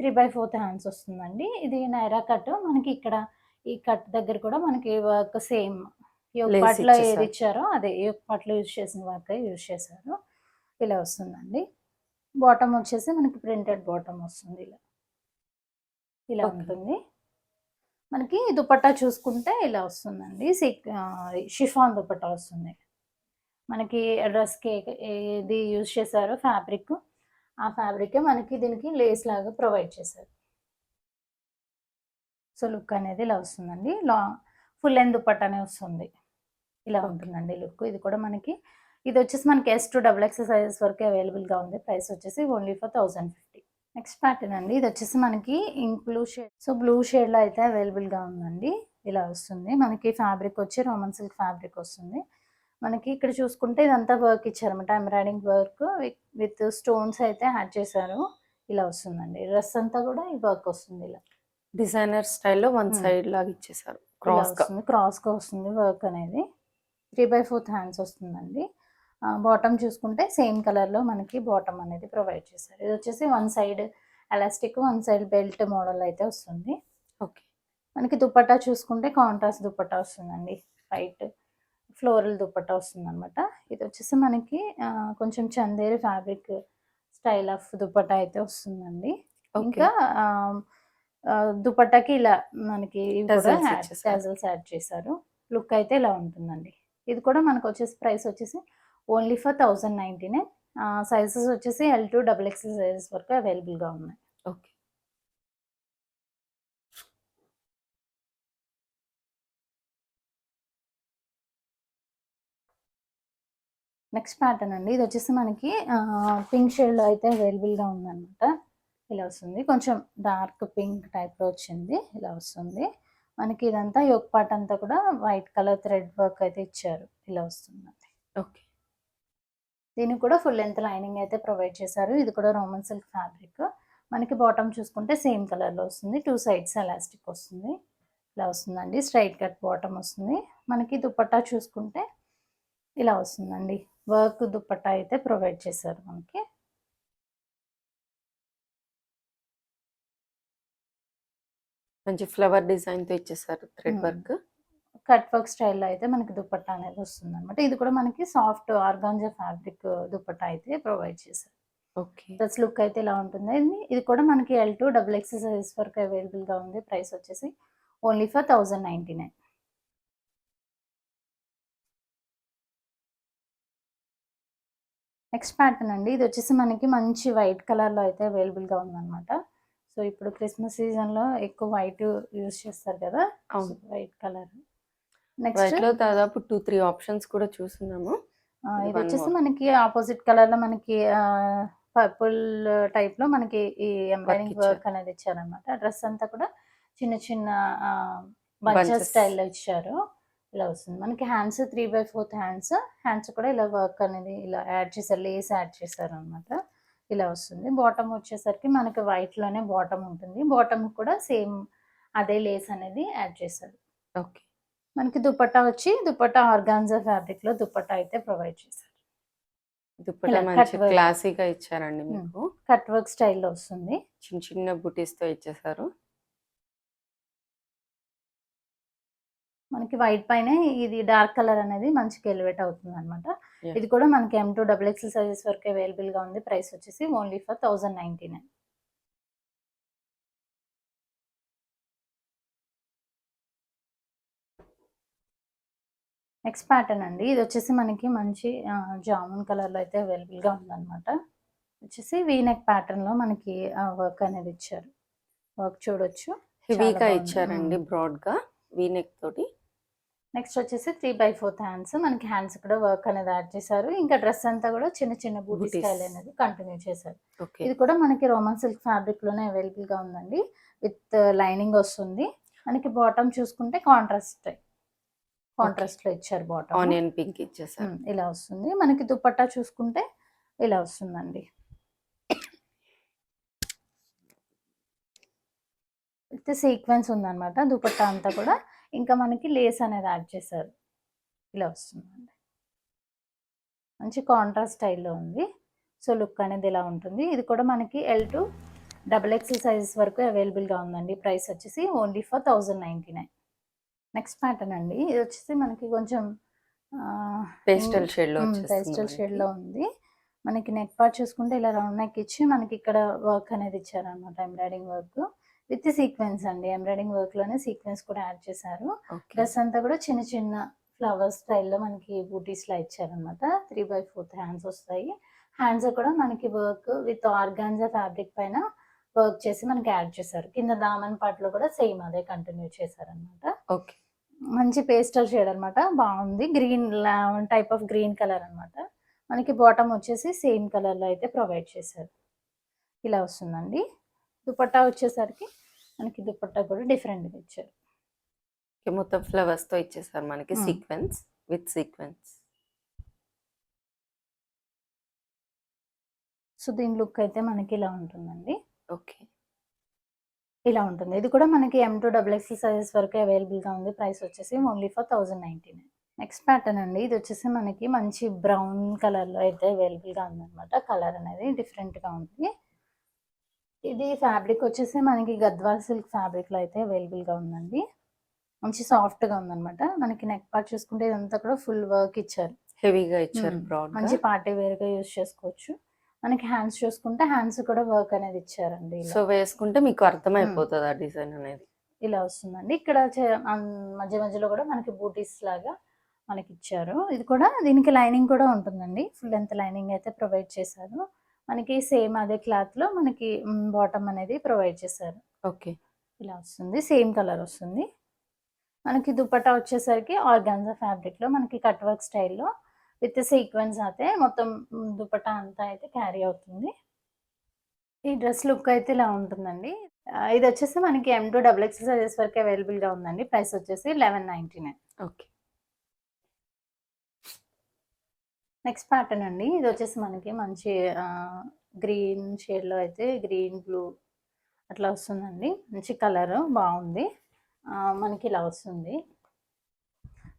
త్రీ బై ఫోర్త్ హ్యాండ్స్ వస్తుందండి. ఇది నైరా కట్. మనకి ఇక్కడ ఈ కట్ దగ్గర కూడా మనకి వర్క్ సేమ్ యోగ్ Lace పార్ట్లో ఏది. ఇచ్చారో అదే యోగ్ పార్ట్లో యూజ్ చేసిన వర్క్ యూజ్ చేశారు. ఇలా వస్తుందండి. బాటమ్ వచ్చేసి మనకి ప్రింటెడ్ బాటమ్ వస్తుంది ఇలా. ఇలా. ఉంటుంది. మనకి దుపట్టా చూసుకుంటే ఇలా వస్తుందండి. సిక్ షిఫాన్ దుపట్టా వస్తుంది. మనకి డ్రెస్కి ఏది యూజ్ చేశారో ఫ్యాబ్రిక్ ఆ ఫ్యాబ్రిక్ మనకి దీనికి లేస్ లాగా ప్రొవైడ్ చేశారు. సో లుక్ అనేది ఇలా వస్తుందండి. లా ఫుల్ లెంత్ దుపట్టానే వస్తుంది. ఇలా. ఉంటుందండి లుక్. ఇది కూడా మనకి ఇది వచ్చేసి మనకి S to double X sizes వరకు అవైలబుల్గా ఉంది. ప్రైస్ వచ్చేసి only for thousand fifty next pattern అండి. ఇది వచ్చేసి మనకి ink blue shade so blue షేడ్లో అయితే అవైలబుల్గా ఉందండి. ఇలా వస్తుంది. మనకి ఫ్యాబ్రిక్ వచ్చి రోమన్ సిల్క్ ఫ్యాబ్రిక్ వస్తుంది. మనకి ఇక్కడ చూసుకుంటే ఇదంతా వర్క్ ఇచ్చారన్నమాట. ఎంబ్రాయిడింగ్ వర్క్ విత్ స్టోన్స్ అయితే యాడ్ చేశారు. ఇలా వస్తుందండి. డ్రెస్ అంతా కూడా ఈ వర్క్ వస్తుంది ఇలా. డిజైనర్ స్టైల్లో వన్. సైడ్ లాగా ఇచ్చేసారు క్రాస్ క్రాస్గా వస్తుంది. వర్క్ అనేది. త్రీ బై ఫోర్త్ హ్యాండ్స్ వస్తుందండి. బాటమ్ చూసుకుంటే సేమ్ కలర్లో మనకి బాటమ్ అనేది ప్రొవైడ్ చేశారు ఇది వచ్చేసి one side elastic one side belt model అయితే వస్తుంది. ఓకే మనకి దుపట్టా చూసుకుంటే కాంట్రాస్ట్ దుపట్టా వస్తుందండి. వైట్ ఫ్లోరల్ దుపట్టా వస్తుంది అనమాట ఇది వచ్చేసి మనకి కొంచెం Chanderi fabric style of dupatta అయితే వస్తుందండి. ఇంకా దుపట్టాకి ఇలా మనకి యాడ్ చేశారు. లుక్ అయితే ఇలా ఉంటుందండి. ఇది కూడా మనకు వచ్చేసి ప్రైస్ వచ్చేసి only for thousand ninety nine sizes వచ్చేసి L to double XL sizes వరకు అవైలబుల్గా ఉన్నాయి. ఓకే. నెక్స్ట్ ప్యాటర్న్ అండి. ఇది వచ్చేసి మనకి పింక్ షేడ్లో అయితే అవైలబుల్గా ఉందన్నమాట. ఇలా వస్తుంది. కొంచెం డార్క్ పింక్ టైప్లో వచ్చింది. ఇలా వస్తుంది. మనకి ఇదంతా యోగ్ పార్ట్ అంతా కూడా వైట్ కలర్ థ్రెడ్ వర్క్ అయితే ఇచ్చారు. ఇలా వస్తుందండి. ఓకే. దీనికి కూడా ఫుల్ లెంత్ లైనింగ్ అయితే ప్రొవైడ్ చేశారు. ఇది కూడా రోమన్ సిల్క్ ఫ్యాబ్రిక్. మనకి బాటమ్ చూసుకుంటే సేమ్ కలర్లో వస్తుంది. టూ సైడ్స్ ఎలాస్టిక్ వస్తుంది. ఇలా వస్తుందండి. స్ట్రైట్ కట్ బాటమ్ వస్తుంది. మనకి దుపట్టా చూసుకుంటే ఇలా వస్తుందండి. వర్క్ దుపట్టా అయితే ప్రొవైడ్ చేశారు మనకి. మంచి ఫ్లవర్ డిజైన్తో ఇచ్చేసారు థ్రెడ్. వర్క్. కట్ వర్క్ స్టైల్లో అయితే మనకి దుపట్టా అనేది వస్తుంది అనమాట ఇది కూడా మనకి సాఫ్ట్ ఆర్గాంజా ఫ్యాబ్రిక్ దుపట్టా అయితే ప్రొవైడ్ చేశారు. ఓకే. దట్స్ లుక్ అయితే ఇలా ఉంటుంది? ఇది- ఇది కూడా మనకి L to double X size వరకు అవైలబుల్గా ఉంది. ప్రైస్ వచ్చేసి only for thousand ninety nine next pattern అండి. ఇది వచ్చేసి మనకి మంచి వైట్ కలర్లో అయితే అవైలబుల్గా ఉందన్నమాట. సో ఇప్పుడు క్రిస్మస్ సీజన్లో ఎక్కువ వైట్ యూస్ చేస్తారు కదా? అవును. White colour. నెక్స్ట్? లో దాదాపు టూ త్రీ ఆప్షన్స్ కూడా చూస్తున్నాము. ఇది వచ్చేసి. మనకి ఆపోజిట్ కలర్లో మనకి పర్పుల్ టైప్లో మనకి ఈ ఎంబ్రాయిడింగ్. వర్క్ అనేది ఇచ్చారనమాట డ్రెస్ అంతా కూడా చిన్న చిన్న బంచెస్. స్టైల్లో ఇచ్చారు. ఇలా వస్తుంది. మనకి hands three by fourth hands. Hands కూడా ఇలా వర్క్ అనేది ఇలా యాడ్ చేశారు లేస్ యాడ్ చేశారు అనమాట ఇలా వస్తుంది. బాటమ్ వచ్చేసరికి మనకి white లోనే బాటమ్ ఉంటుంది. బాటమ్ కూడా సేమ్ అదే లేస్ అనేది యాడ్ చేశారు ఓకే. మనకి దుపట్టా వచ్చి దుపట్టా ఆర్గాన్జా ఫ్యాబ్రిక్లో దుపట్టా అయితే ప్రొవైడ్ చేశారు దుప్పట ఇలా మంచి. క్లాసీగా ఇచ్చారండి. మీకు. కట్ వర్క్ స్టైల్లో వస్తుంది. చిన్న చిన్న బుటీస్తో ఇచ్చేసారు. మనకి వైట్ పైన ఇది డార్క్ కలర్ అనేది మంచిగా ఎలివేట్ అవుతుంది అనమాట. ఇది కూడా మనకి M two double XL sizes వరకు అవైలబుల్గా ఉంది. ప్రైస్ వచ్చేసి only for thousand ninety nine next pattern అండి. ఇది వచ్చేసి మనకి మంచి జామున్ కలర్లో అయితే అవైలబుల్గా ఉందన్నమాట. వచ్చేసి వీనెక్ ప్యాటర్న్లో మనకి వర్క్ అనేది ఇచ్చారు. వర్క్ చూడొచ్చు. హెవీగా. ఇచ్చారండి Hmm. బ్రాడ్గా వీనెక్ తోటి. నెక్స్ట్ వచ్చేసి త్రీ బై ఫోర్త్ హ్యాండ్స్ మనకి హ్యాండ్స్ కూడా వర్క్ అనేది యాడ్ చేశారు. ఇంకా డ్రెస్ అంతా కూడా చిన్న చిన్న బూటీ. స్టైల్ అనేది కంటిన్యూ చేశారు. ఇది కూడా మనకి రోమన్ సిల్క్ ఫ్యాబ్రిక్లోనే అవైలబుల్గా ఉందండి. విత్ లైనింగ్ వస్తుంది. మనకి బాటమ్ చూసుకుంటే కాంట్రాస్ట్ కాంట్రాస్ట్లో ఇచ్చారు బాటమ్ ఆనియన్ పింక్ ఇచ్చేసారు. ఇలా వస్తుంది. మనకి దుపట్టా చూసుకుంటే ఇలా వస్తుందండి. విత్ సీక్వెన్స్ ఉందన్నమాట. దుపట్టా అంతా కూడా ఇంకా మనకి లేస్ అనేది యాడ్ చేశారు. ఇలా వస్తుందండి. మంచి కాంట్రాస్ట్ స్టైల్లో ఉంది. సో లుక్ అనేది ఇలా ఉంటుంది. ఇది కూడా మనకి L two double XL sizes వరకు అవైలబుల్గా ఉందండి. ప్రైస్ వచ్చేసి only for thousand ninety nine. Next pattern అండి. ఇది వచ్చేసి మనకి కొంచెం పేస్టల్ షేడ్లో పేస్టల్ వచ్చేస్తుంది షేడ్లో ఉంది. మనకి నెక్ పార్ట్ చూసుకుంటే ఇలా రౌండ్ నెక్ ఇచ్చి మనకి ఇక్కడ వర్క్ అనేది ఇచ్చారనమాట ఎంబ్రాయిడింగ్ వర్క్ విత్ సీక్వెన్స్ అండి ఎంబ్రాయిడింగ్ వర్క్లోనే సీక్వెన్స్ కూడా యాడ్ చేశారు. డ్రెస్ అంతా కూడా చిన్న చిన్న ఫ్లవర్ స్టైల్లో మనకి బూటీస్ లా ఇచ్చారనమాట త్రీ బై ఫోర్త్ హ్యాండ్స్ వస్తాయి. హ్యాండ్స్ కూడా మనకి వర్క్ విత్ ఆర్గాన్జా ఫ్యాబ్రిక్ పైన వర్క్ చేసి మనకి యాడ్ చేశారు. కింద దామన్ పార్ట్లో కూడా సేమ్ అదే కంటిన్యూ చేశారనమాట ఓకే. మంచి పేస్టల్ షేడ్ అన్నమాట. బాగుంది. Green type of green colour అన్నమాట. మనకి బాటమ్ వచ్చేసి సేమ్ కలర్లో అయితే ప్రొవైడ్ చేశారు. ఇలా వస్తుందండి. దుపట్టా వచ్చేసరికి మనకి దుపట్టా కూడా different గా ఇచ్చారు మొత్తం ఫ్లవర్స్తో ఇచ్చేసారు మనకి. Sequence with sequence. సో దీని లుక్ అయితే మనకి ఇలా ఉంటుందండి. ఓకే. ఇలా ఉంటుంది. ఇది కూడా మనకి M two double X sizes వరకు అవైలబుల్గా ఉంది. ప్రైస్ వచ్చేసి only for thousand ninety nine. Next pattern అండి. ఇది వచ్చేసి మనకి మంచి బ్రౌన్ కలర్లో అయితే అవైలబుల్గా ఉందన్నమాట. కలర్ అనేది డిఫరెంట్గా ఉంది. ఇది ఫ్యాబ్రిక్ వచ్చేసి మనకి గద్వాల్ సిల్క్ ఫ్యాబ్రిక్లో అయితే అవైలబుల్గా ఉందండి. మంచి సాఫ్ట్గా ఉందన్నమాట. మనకి నెక్ పార్ట్ చూసుకుంటే ఇదంతా కూడా ఫుల్ వర్క్ ఇచ్చారు. హెవీగా ఇచ్చారు మంచి పార్టీ వేర్గా యూస్ చేసుకోవచ్చు. మనకి హ్యాండ్స్ చూసుకుంటే హ్యాండ్స్ కూడా వర్క్ అనేది ఇచ్చారండి. సో వేసుకుంటే మీకు అర్థమైపోతుంది ఆ డిజైన్ అనేది. ఇలా వస్తుందండి. ఇక్కడ మధ్య మధ్యలో కూడా మనకి బూటీస్ లాగా మనకి ఇచ్చారు. ఇది కూడా దీనికి లైనింగ్ కూడా ఉంటుందండి. ఫుల్ లెంత్ లైనింగ్ అయితే ప్రొవైడ్ చేశారు. మనకి సేమ్ అదే క్లాత్లో మనకి బాటమ్ అనేది ప్రొవైడ్ చేశారు. ఓకే. ఇలా వస్తుంది సేమ్ కలర్ వస్తుంది. మనకి దుపట్టా వచ్చేసరికి ఆర్గాన్జా ఫ్యాబ్రిక్లో మనకి కట్ వర్క్ స్టైల్లో విత్ సీక్వెన్స్ అయితే మొత్తం దుపట్టా అంతా అయితే క్యారీ అవుతుంది. ఈ డ్రెస్ లుక్ అయితే ఇలా ఉంటుందండి. ఇది వచ్చేసి మనకి M two double X sizes వరకు అవైలబుల్గా ఉందండి. ప్రైస్ వచ్చేసి eleven ninety nine okay. Next pattern అండి. ఇది వచ్చేసి మనకి మంచి గ్రీన్ షేడ్లో అయితే గ్రీన్ బ్లూ అట్లా వస్తుందండి. మంచి కలర్ బాగుంది. మనకి ఇలా వస్తుంది.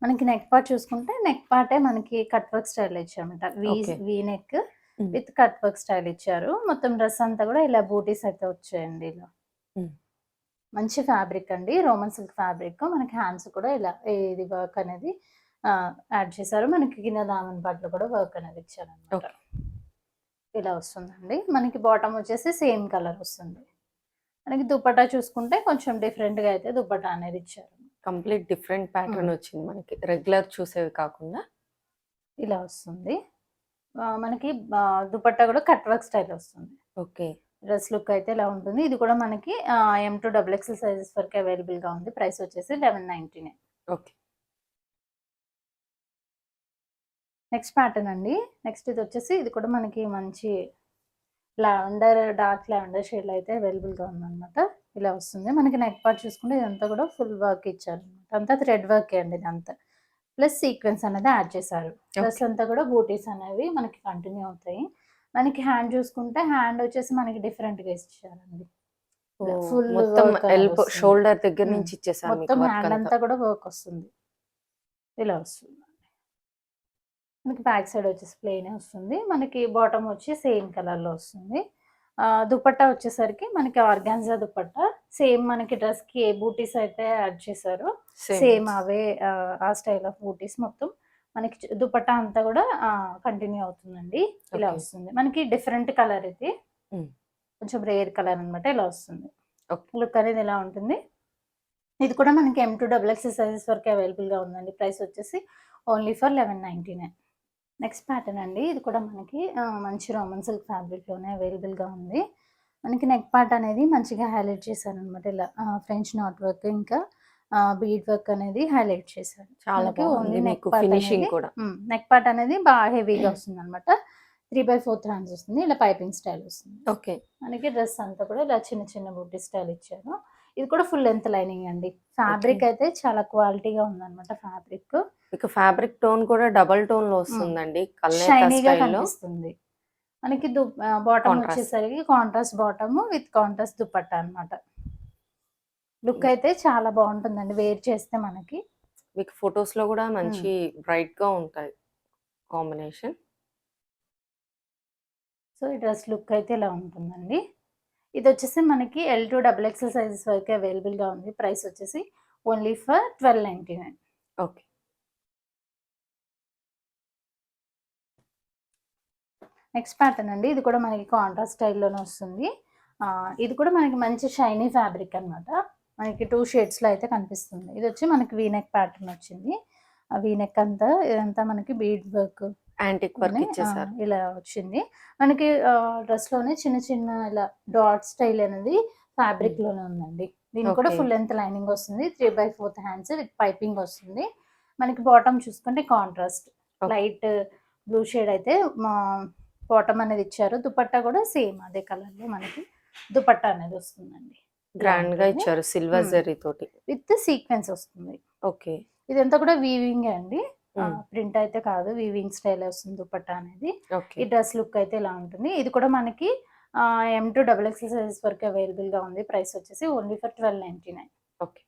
మనకి నెక్ పార్ట్ చూసుకుంటే నెక్ పార్టే మనకి cut work style ఇచ్చారన్నమాట. V. V neck. With cut work style ఇచ్చారు. మొత్తం డ్రెస్ అంతా కూడా ఇలా బూటీస్ అయితే వచ్చాయండి ఇలా. మంచి ఫ్యాబ్రిక్ అండి. Roman silk fabric. మనకి హ్యాండ్స్ కూడా ఇలా ఇది వర్క్ అనేది యాడ్ చేశారు. మనకి కింద దామన్ పాటలు కూడా వర్క్ అనేది ఇచ్చారు అనమాట. ఇలా వస్తుందండి. మనకి బాటమ్ వచ్చేసి సేమ్ కలర్ వస్తుంది. మనకి దుపట్టా చూసుకుంటే కొంచెం different గా అయితే దుపట్టా అనేది ఇచ్చారు. Complete different pattern. వచ్చింది మనకి. రెగ్యులర్ చూసేవి కాకుండా. ఇలా వస్తుంది. మనకి దుపట్టా కూడా కట్ వర్క్ స్టైల్ వస్తుంది. ఓకే డ్రెస్ లుక్ అయితే ఇలా ఉంటుంది. ఇది కూడా మనకి M two double XL sizes వరకు అవైలబుల్గా ఉంది. ప్రైస్ వచ్చేసి eleven ninety nine okay next pattern అండి. నెక్స్ట్ ఇది వచ్చేసి ఇది కూడా మనకి మంచి లావెండర్ డార్క్ లావెండర్ షేడ్ అయితే అవైలబుల్గా ఉందన్నమాట. ఇలా వస్తుంది. మనకి నెక్ పార్ట్ చూసుకుంటే ఇదంతా కూడా ఫుల్ వర్క్ ఇచ్చారు అనమాట అంతా థ్రెడ్ వర్క్ అండి ఇదంతా. ప్లస్ సీక్వెన్స్ అనేది యాడ్ చేశారు. ప్లస్ అంతా కూడా బూటీస్ అనేవి మనకి కంటిన్యూ అవుతాయి. మనకి హ్యాండ్ చూసుకుంటే హ్యాండ్ వచ్చేసి మనకి డిఫరెంట్గా ఇచ్చారండి. వస్తుంది. షోల్డర్ దగ్గర. నుంచి ఇచ్చేసారు మొత్తం హ్యాండ్ అంతా కూడా వర్క్ వస్తుంది. ఇలా వస్తుంది. మనకి బ్యాక్ సైడ్ వచ్చేసి ప్లెయిన్ వస్తుంది. మనకి బాటమ్ వచ్చి సేమ్ కలర్లో వస్తుంది. ఆ, దుపట్టా వచ్చేసరికి మనకి ఆర్గాన్జా దుపట్టా. సేమ్ మనకి డ్రెస్కి ఏ బూటీస్ అయితే యాడ్ చేశారో సేమ్ అవే ఆ, స్టైల్ ఆఫ్ బూటీస్ మొత్తం మనకి దుపట్టా అంతా కూడా కంటిన్యూ అవుతుందండి. ఇలా. వస్తుంది. మనకి డిఫరెంట్ కలర్ ఇది. Mm. కొంచెం రేర్ కలర్ అన్నమాట ఇలా వస్తుంది. లుక్ అనేది ఇలా ఉంటుంది. ఇది కూడా మనకి M two double X sizes వరకు అవైలబుల్గా ఉందండి. ప్రైస్ వచ్చేసి only for eleven ninety nine. Next pattern అండి. ఇది కూడా మనకి మంచి రోమన్ సిల్క్ ఫ్యాబ్రిక్లోనే అవైలబుల్గా ఉంది. మనకి నెక్ పార్ట్ అనేది మంచిగా హైలైట్ చేశారు అనమాట ఇలా ఫ్రెంచ్ నాట్ వర్క్ ఇంకా బీడ్ వర్క్ అనేది హైలైట్ చేశారు. చాలా ఓన్లీ నెక్ ఫినిషింగ్ కూడా. నెక్ పార్ట్ అనేది బాగా హెవీగా వస్తుంది అనమాట త్రీ బై ఫోర్త్ హ్యాండ్స్ వస్తుంది. ఇలా పైపింగ్ స్టైల్ వస్తుంది. ఓకే మనకి డ్రెస్ అంతా కూడా ఇలా చిన్న చిన్న బుట్టి స్టైల్ ఇచ్చారు. ఇది కూడా ఫుల్ లెంత్ లైనింగ్ అండి. ఫ్యాబ్రిక్ అయితే చాలా క్వాలిటీగా ఉందన్నమాట ఫ్యాబ్రిక్ మీకు ఫ్యాబ్రిక్ టోన్ కూడా డబల్ టోన్లో వస్తుందండి షైనీగా కనిపిస్తుంది. మనకి బాటమ్. వచ్చేసరికి contrast bottom with contrast dupatta అన్నమాట. లుక్ అయితే చాలా బాగుంటుందండి వేర్ చేస్తే మనకి. మీకు ఫొటోస్లో కూడా మంచి బ్రైట్గా ఉంటాయి కాంబినేషన్ సో ఈ డ్రెస్ లుక్ అయితే ఇలా ఉంటుందండి. ఇది వచ్చేసి మనకి L two double XL sizes వరకు అవైలబుల్గా ఉంది. ప్రైస్ వచ్చేసి only for twelve ninety nine okay next pattern అండి. ఇది కూడా మనకి కాంట్రాస్ట్ స్టైల్లోనే వస్తుంది. ఆ, ఇది కూడా మనకి మంచి షైనీ ఫ్యాబ్రిక్ అన్నమాట. మనకి టూ షేడ్స్లో అయితే కనిపిస్తుంది. ఇది వచ్చి మనకి వీనెక్ ప్యాటర్న్ వచ్చింది. ఆ వీనెక్ అంతా ఇదంతా మనకి బీడ్ వర్క్ యాంటిక్ వర్క్ ఇచ్చేసారు. ఇలా వచ్చింది. మనకి డ్రెస్లోనే చిన్న చిన్న ఇలా డాట్ స్టైల్ అనేది ఫ్యాబ్రిక్లోనే ఉందండి. దీనికి కూడా. ఫుల్ లెంత్ లైనింగ్ వస్తుంది. Three by fourth hands with piping వస్తుంది. మనకి బాటమ్ చూసుకుంటే కాంట్రాస్ట్. లైట్ బ్లూ షేడ్ అయితే బాటమ్ అనేది ఇచ్చారు. దుపట్టా కూడా సేమ్ అదే కలర్లో మనకి దుపట్టా అనేది వస్తుందండి. గ్రాండ్గా. ఇచ్చారు సిల్వర్. జరీ తోటి. విత్ సీక్వెన్స్ వస్తుంది. ఓకే ఇదంతా కూడా వీవింగ్ అండి. ప్రింట్ అయితే కాదు వీవింగ్ స్టైల్ వస్తుంది దుపట్టా అనేది. ఈ డ్రెస్ లుక్ అయితే ఇలా ఉంటుంది. ఇది కూడా మనకి M two double X size వరకు అవైలబుల్గా ఉంది. ప్రైస్ వచ్చేసి only for twelve ninety nine okay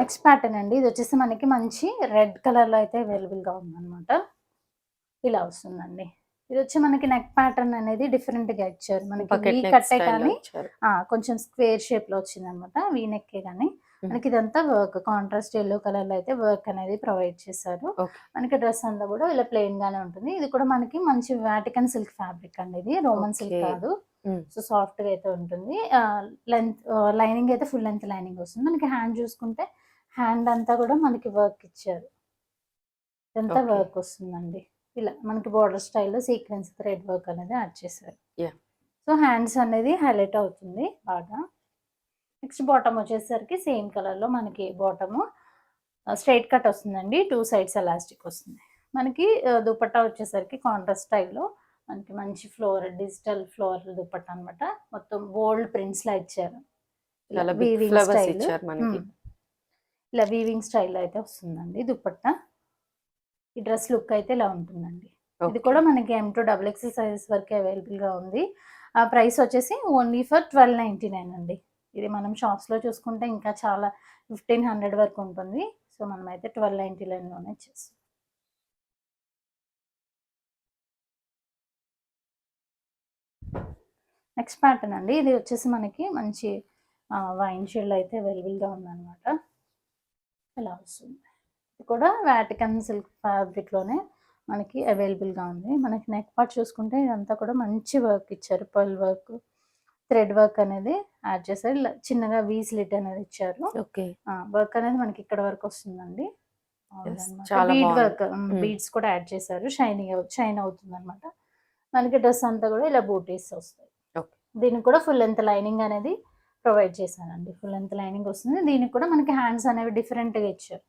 next pattern అండి. ఇది వచ్చేసి మనకి మంచి రెడ్ కలర్లో అయితే అవైలబుల్గా ఉందన్నమాట. ఇలా వస్తుందండి. ఇది వచ్చి మనకి నెక్ ప్యాటర్న్ అనేది డిఫరెంట్గా ఇచ్చారు. మనకి వీ కట్టే కానీ కొంచెం స్క్వేర్ షేప్లో వచ్చింది అనమాట వీ నెక్ కానీ. Hmm. మనకి ఇదంతా వర్క్ కాంట్రాస్ట్ ఎల్లో కలర్లో అయితే వర్క్ అనేది ప్రొవైడ్ చేశారు. మనకి డ్రెస్ అంతా కూడా ఇలా ప్లెయిన్ గానే ఉంటుంది. ఇది కూడా మనకి మంచి వాటికన్ సిల్క్ ఫ్యాబ్రిక్ అండి ఇది. Roman silk. కాదు. Hmm. సో సాఫ్ట్గా అయితే ఉంటుంది. లెంత్ లైనింగ్ అయితే ఫుల్ లెంత్ లైనింగ్ వస్తుంది. మనకి హ్యాండ్ చూసుకుంటే హ్యాండ్ అంతా కూడా మనకి వర్క్ ఇచ్చారు. ఇదంతా. వర్క్ వస్తుందండి. ఇలా మనకి బార్డర్ స్టైల్లో సీక్వెన్స్ థ్రెడ్ వర్క్ అనేది యాడ్ చేశారు. సో హ్యాండ్స్ అనేది హైలైట్ అవుతుంది బాగా. నెక్స్ట్ బాటమ్ వచ్చేసరికి సేమ్ కలర్లో మనకి బాటము స్ట్రైట్ కట్ వస్తుందండి. టూ సైడ్స్ ఎలాస్టిక్ వస్తుంది. మనకి దుపట్టా వచ్చేసరికి కాంట్రాస్ట్ స్టైల్లో మనకి మంచి ఫ్లోర్ డిజిటల్ ఫ్లోర్ దుపట్టా అన్నమాట. మొత్తం గోల్డ్ ప్రింట్స్ లా ఇచ్చారు చాలా ఇలా వీవింగ్ స్టైల్లో అయితే వస్తుందండి. దుపట్టా. ఈ డ్రెస్ లుక్ అయితే ఇలా ఉంటుందండి. ఇది. కూడా మనకి M two double X sizes వరకు అవైలబుల్గా ఉంది. ఆ ప్రైస్ వచ్చేసి only for twelve ninety nine అండి. ఇది మనం షాప్స్లో చూసుకుంటే ఇంకా చాలా ఫిఫ్టీన్ హండ్రెడ్ వరకు ఉంటుంది. సో మనం అయితే ట్వెల్వ్ నైన్టీ నైన్లోనే చేస్తాం. నెక్స్ట్ ప్యాటర్న్ అండి. ఇది వచ్చేసి మనకి మంచి వైన్ షేడ్ అయితే అవైలబుల్గా ఉందన్నమాట. ఇలా వస్తుంది? ఇది కూడా వాటికన్ సిల్క్ ఫ్యాబ్రిక్లోనే మనకి అవైలబుల్గా ఉంది. మనకి నెక్ పార్ట్ చూసుకుంటే ఇదంతా కూడా మంచి వర్క్ ఇచ్చారు. పర్ల్ వర్క్ థ్రెడ్ వర్క్ అనేది యాడ్ చేశారు. చిన్నగా వీ స్లిట్ అనేది ఇచ్చారు. ఓకే. వర్క్ అనేది మనకి ఇక్కడ వరకు వస్తుందండి. చాలా బీడ్. వర్క్. బీడ్స్ కూడా యాడ్ చేశారు. షైనింగ్ షైన్ అవుతుంది అనమాట మనకి డ్రెస్ అంతా కూడా ఇలా బూటీస్ వస్తాయి. దీనికి కూడా ఫుల్ లెంత్ లైనింగ్ అనేది ప్రొవైడ్ చేశానండి. ఫుల్ లెంత్ లైనింగ్ వస్తుంది. దీనికి కూడా మనకి హ్యాండ్స్ అనేవి different గా ఇచ్చారు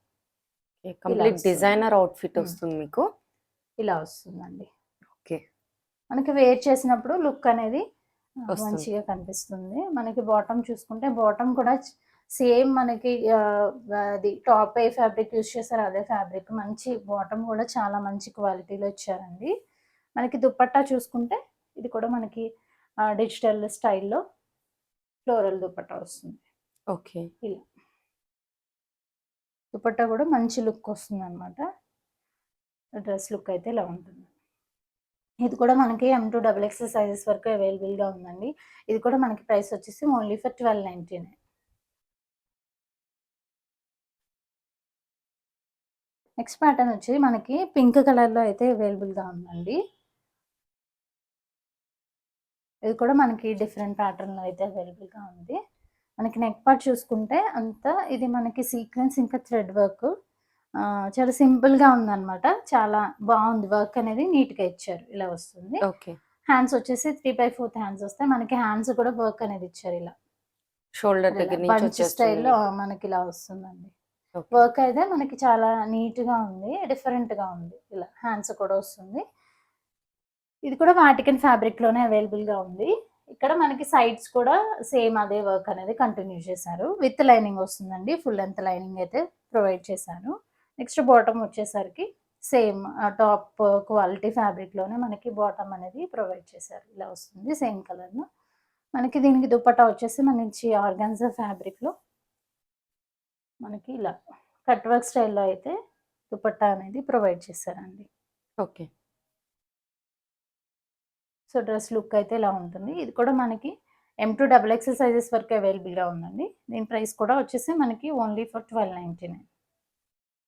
కంప్లీట్. Designer outfit. వస్తుంది మీకు? ఇలా వస్తుందండి. ఓకే. మనకి వేర్ చేసినప్పుడు లుక్ అనేది. మంచిగా కనిపిస్తుంది. మనకి బాటమ్ చూసుకుంటే బాటమ్ కూడా సేమ్ మనకి అది టాప్ ఏ ఫ్యాబ్రిక్ యూస్ చేస్తారు అదే ఫ్యాబ్రిక్. మంచి బాటమ్ కూడా చాలా మంచి క్వాలిటీలో ఇచ్చారండి. మనకి దుపట్టా చూసుకుంటే ఇది కూడా మనకి డిజిటల్ స్టైల్లో ఫ్లోరల్ దుపట్టా వస్తుంది. ఓకే. ఇలా. దుపట్టా కూడా మంచి లుక్ వస్తుంది అనమాట డ్రెస్ లుక్ అయితే ఇలా ఉంటుంది. ఇది కూడా మనకి M two double X sizes వరకు అవైలబుల్గా ఉందండి. ఇది కూడా మనకి ప్రైస్ వచ్చేసి only for twelve ninety nine next pattern వచ్చి మనకి పింక్ కలర్లో అయితే అవైలబుల్గా ఉందండి. ఇది కూడా మనకి డిఫరెంట్ ప్యాటర్న్లో అయితే అవైలబుల్గా ఉంది. మనకి నెక్ పార్ట్ చూసుకుంటే అంతా ఇది మనకి సీక్వెన్స్ ఇంకా థ్రెడ్ వర్క్ చాలా సింపుల్గా ఉందన్నమాట. చాలా బాగుంది. వర్క్ అనేది నీట్గా ఇచ్చారు. ఇలా వస్తుంది. ఓకే హ్యాండ్స్ వచ్చేసి త్రీ బై ఫోర్త్ హ్యాండ్స్ వస్తాయి మనకి హ్యాండ్స్ కూడా వర్క్ అనేది ఇచ్చారు ఇలా. షోల్డర్ దగ్గర నుంచి స్టైల్లో మనకి ఇలా వస్తుందండి. వర్క్ అయితే మనకి చాలా నీట్గా ఉంది. డిఫరెంట్గా ఉంది. ఇలా హ్యాండ్స్ కూడా వస్తుంది. ఇది కూడా వాటికన్ ఫ్యాబ్రిక్లోనే అవైలబుల్గా ఉంది. ఇక్కడ మనకి సైడ్స్ కూడా సేమ్ అదే వర్క్ అనేది కంటిన్యూ చేశారు. విత్ లైనింగ్ వస్తుందండి. ఫుల్ లెంత్ లైనింగ్ అయితే ప్రొవైడ్ చేశారు నెక్స్ట్ బాటమ్ వచ్చేసరికి సేమ్ టాప్ క్వాలిటీ ఫ్యాబ్రిక్లోనే మనకి బాటమ్ అనేది ప్రొవైడ్ చేశారు. ఇలా వస్తుంది సేమ్ కలర్లో. మనకి దీనికి దుప్పటా వచ్చేసి మనకి ఆర్గాన్జా ఫ్యాబ్రిక్లో మనకి ఇలా కట్ వర్క్ స్టైల్లో అయితే దుపట్టా అనేది ప్రొవైడ్ చేశారండి. ఓకే. సో డ్రెస్ లుక్ అయితే ఇలా ఉంటుంది. ఇది కూడా మనకి M two double XL sizes వరకు అవైలబుల్గా ఉందండి. దీని ప్రైస్ కూడా వచ్చేసి మనకి only for twelve ninety nine